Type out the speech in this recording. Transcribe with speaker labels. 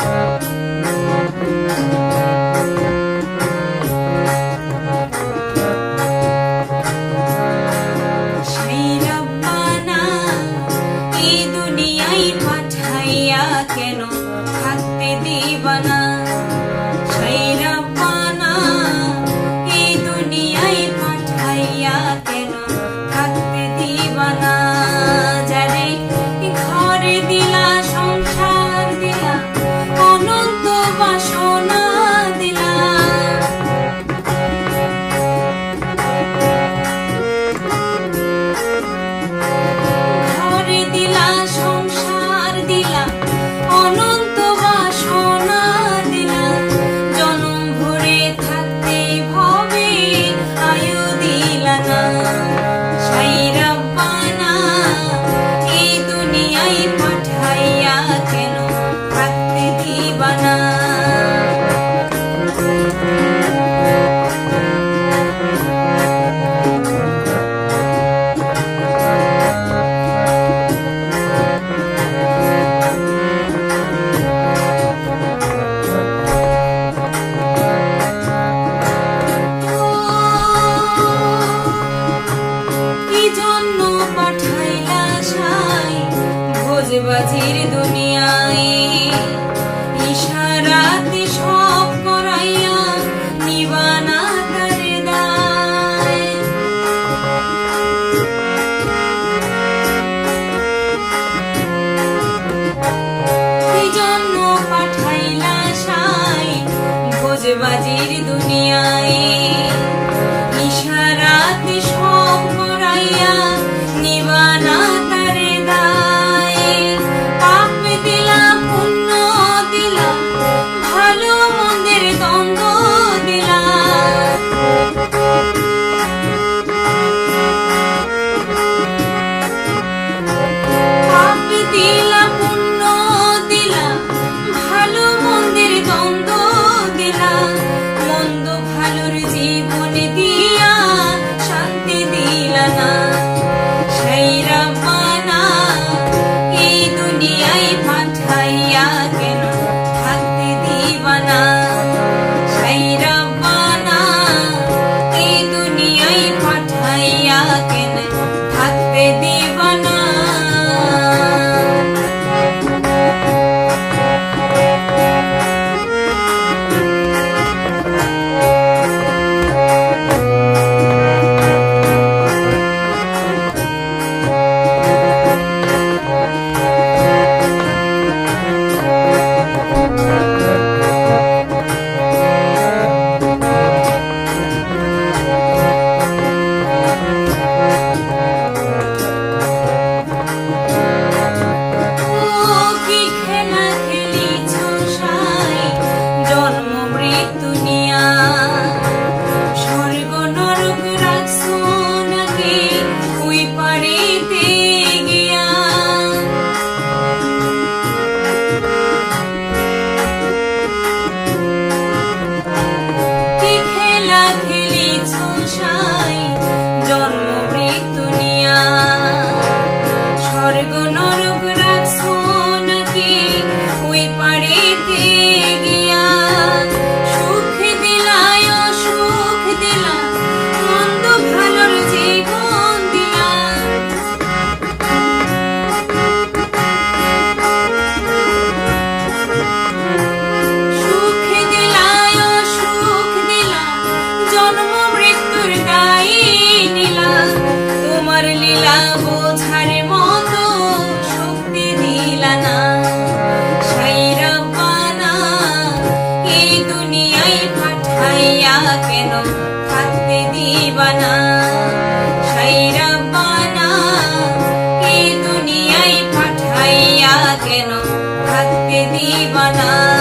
Speaker 1: Música মাঝির দুনিয়ায় sunshine. কেন থাকতে যারে